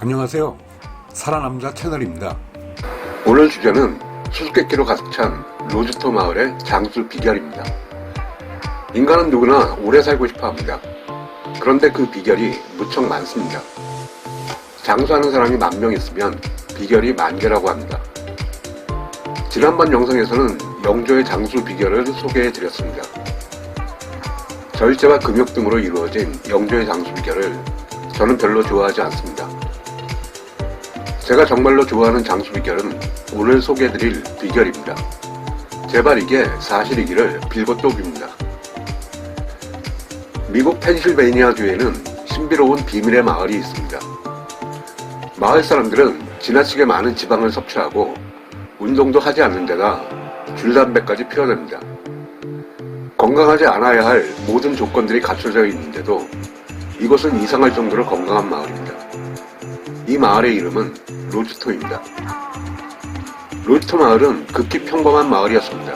안녕하세요. 살아남자 채널입니다. 오늘 주제는 수수께끼로 가득 찬 로즈토 마을의 장수 비결입니다. 인간은 누구나 오래 살고 싶어 합니다. 그런데 그 비결이 무척 많습니다. 장수하는 사람이 만 명 있으면 비결이 만 개라고 합니다. 지난번 영상에서는 영조의 장수 비결을 소개해 드렸습니다. 절제와 금욕 등으로 이루어진 영조의 장수 비결을 저는 별로 좋아하지 않습니다. 제가 정말로 좋아하는 장수 비결은 오늘 소개해드릴 비결입니다. 제발 이게 사실이기를 빌고 또 빕니다. 미국 펜실베이니아주에는 신비로운 비밀의 마을이 있습니다. 마을 사람들은 지나치게 많은 지방을 섭취하고 운동도 하지 않는 데다 줄담배까지 피워냅니다. 건강하지 않아야 할 모든 조건들이 갖춰져 있는데도 이곳은 이상할 정도로 건강한 마을입니다. 이 마을의 이름은 로즈토입니다. 로즈토 마을은 극히 평범한 마을이었습니다.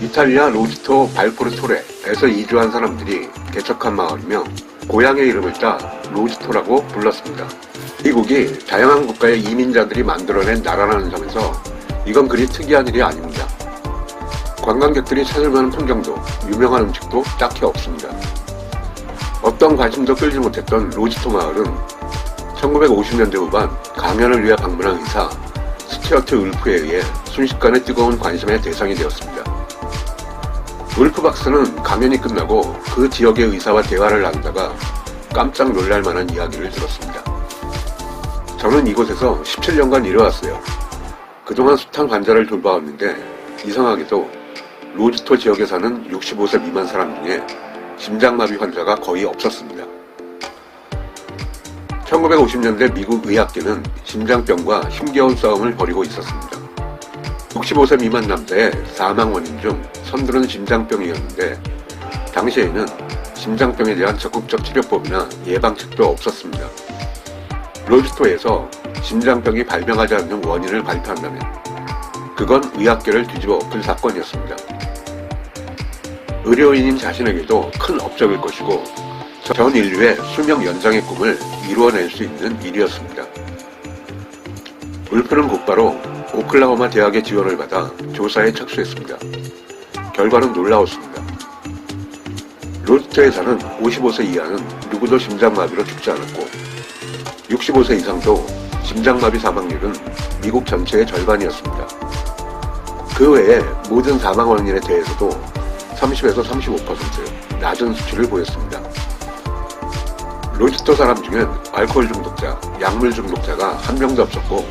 이탈리아 로즈토 발포르토레에서 이주한 사람들이 개척한 마을이며 고향의 이름을 따 로즈토라고 불렀습니다. 미국이 다양한 국가의 이민자들이 만들어낸 나라라는 점에서 이건 그리 특이한 일이 아닙니다. 관광객들이 찾을 만한 풍경도 유명한 음식도 딱히 없습니다. 어떤 관심도 끌지 못했던 로지토 마을은 1950년대 후반 강연을 위해 방문한 의사 스튜어트 울프에 의해 순식간에 뜨거운 관심의 대상이 되었습니다. 울프 박사는 강연이 끝나고 그 지역의 의사와 대화를 나누다가 깜짝 놀랄 만한 이야기를 들었습니다. 저는 이곳에서 17년간 일해왔어요. 그동안 숱한 환자를 돌봐왔는데 이상하게도 로지토 지역에 사는 65세 미만 사람 중에 심장마비 환자가 거의 없었습니다. 1950년대 미국 의학계는 심장병과 힘겨운 싸움을 벌이고 있었습니다. 65세 미만 남자의 사망 원인 중 선두는 심장병이었는데 당시에는 심장병에 대한 적극적 치료법이나 예방책도 없었습니다. 로즈토에서 심장병이 발병하지 않는 원인을 발표한다면 그건 의학계를 뒤집어 엎을 사건이었습니다. 의료인인 자신에게도 큰 업적일 것이고 전 인류의 수명 연장의 꿈을 이루어낼 수 있는 일이었습니다. 울프는 곧바로 오클라호마 대학의 지원을 받아 조사에 착수했습니다. 결과는 놀라웠습니다. 로스터에 사는 55세 이하는 누구도 심장마비로 죽지 않았고 65세 이상도 심장마비 사망률은 미국 전체의 절반이었습니다. 그 외에 모든 사망 원인에 대해서도 30에서 35% 낮은 수치를 보였습니다. 로지터 사람 중엔 알코올 중독자, 약물 중독자가 한 명도 없었고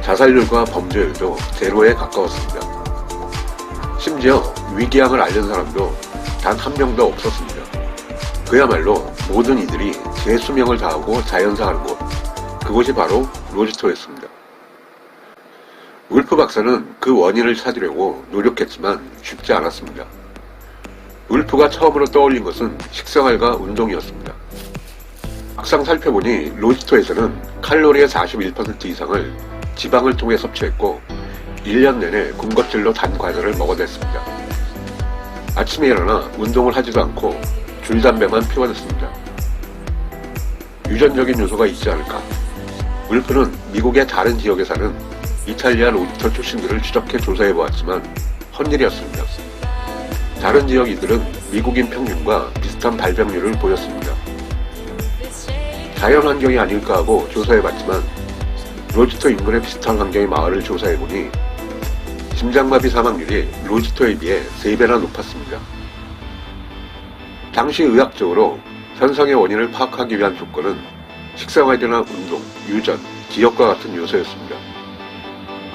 자살률과 범죄율도 제로에 가까웠습니다. 심지어 위궤양을 앓는 사람도 단 한 명도 없었습니다. 그야말로 모든 이들이 제 수명을 다하고 자연사하는 곳, 그곳이 바로 로지토였습니다. 울프 박사는 그 원인을 찾으려고 노력했지만 쉽지 않았습니다. 울프가 처음으로 떠올린 것은 식생활과 운동이었습니다. 막상 살펴보니 로지토에서는 칼로리의 41% 이상을 지방을 통해 섭취했고 1년 내내 군것질로 단 과자를 먹어댔습니다. 아침에 일어나 운동을 하지도 않고 줄담배만 피워댔습니다. 유전적인 요소가 있지 않을까? 울프는 미국의 다른 지역에 사는 이탈리아 로지터 출신들을 추적해 조사해 보았지만 헛일이었습니다. 다른 지역 이들은 미국인 평균과 비슷한 발병률을 보였습니다. 자연 환경이 아닐까 하고 조사해 봤지만 로지터 인근의 비슷한 환경의 마을을 조사해 보니 심장마비 사망률이 로지터에 비해 3배나 높았습니다. 당시 의학적으로 현상의 원인을 파악하기 위한 조건은 식생활이나 운동, 유전, 지역과 같은 요소였습니다.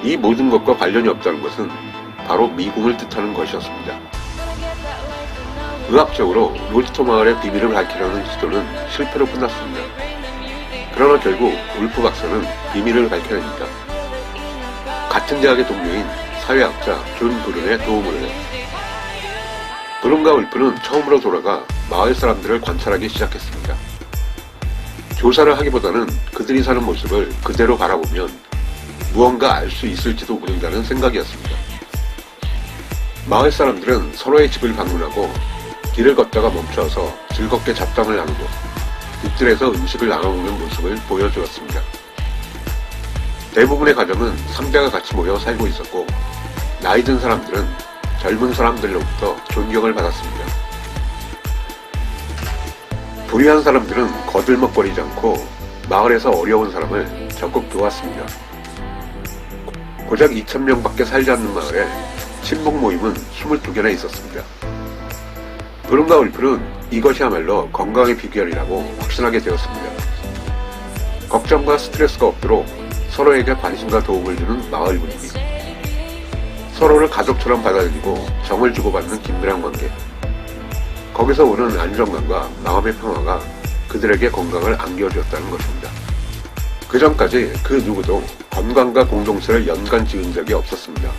이 모든 것과 관련이 없다는 것은 바로 미궁을 뜻하는 것이었습니다. 의학적으로 로지터 마을의 비밀을 밝히려는 시도는 실패로 끝났습니다. 그러나 결국 울프 박사는 비밀을 밝혀냅니다. 같은 대학의 동료인 사회학자 존 브룬의 도움을 해요. 브룬과 울프는 처음으로 돌아가 마을 사람들을 관찰하기 시작했습니다. 조사를 하기보다는 그들이 사는 모습을 그대로 바라보면 무언가 알 수 있을지도 모른다는 생각이었습니다. 마을 사람들은 서로의 집을 방문하고 길을 걷다가 멈춰서 즐겁게 잡담을 나누고 빗들에서 음식을 나눠 먹는 모습을 보여주었습니다. 대부분의 가정은 3대가 같이 모여 살고 있었고 나이 든 사람들은 젊은 사람들로부터 존경을 받았습니다. 부유한 사람들은 거들먹거리지 않고 마을에서 어려운 사람을 적극 도왔습니다. 고작 2,000명 밖에 살지 않는 마을에 친목 모임은 22개나 있었습니다. 브룬과 울프는 이것이야말로 건강의 비결이라고 확신하게 되었습니다. 걱정과 스트레스가 없도록 서로에게 관심과 도움을 주는 마을 분위기. 서로를 가족처럼 받아들이고 정을 주고받는 긴밀한 관계. 거기서 오는 안정감과 마음의 평화가 그들에게 건강을 안겨주었다는 것입니다. 그 전까지 그 누구도 건강과 공동체를 연관 지은 적이 없었습니다.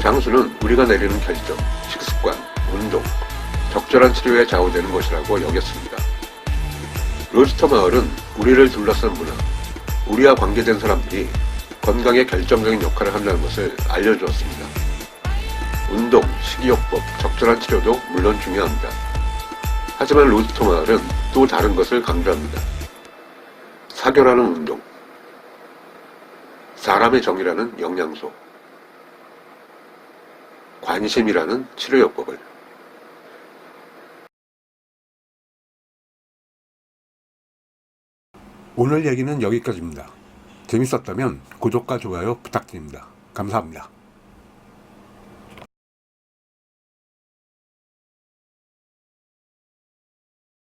장수는 우리가 내리는 결정, 식습관, 운동, 적절한 치료에 좌우되는 것이라고 여겼습니다. 로스터 마을은 우리를 둘러싼 문화, 우리와 관계된 사람들이 건강에 결정적인 역할을 한다는 것을 알려주었습니다. 운동, 식이요법, 적절한 치료도 물론 중요합니다. 하지만 로스터 마을은 또 다른 것을 강조합니다. 사교라는 운동, 사람의 정이라는 영양소, 관심이라는 치료요법을 오늘 얘기는 여기까지입니다. 재밌었다면 구독과 좋아요 부탁드립니다. 감사합니다.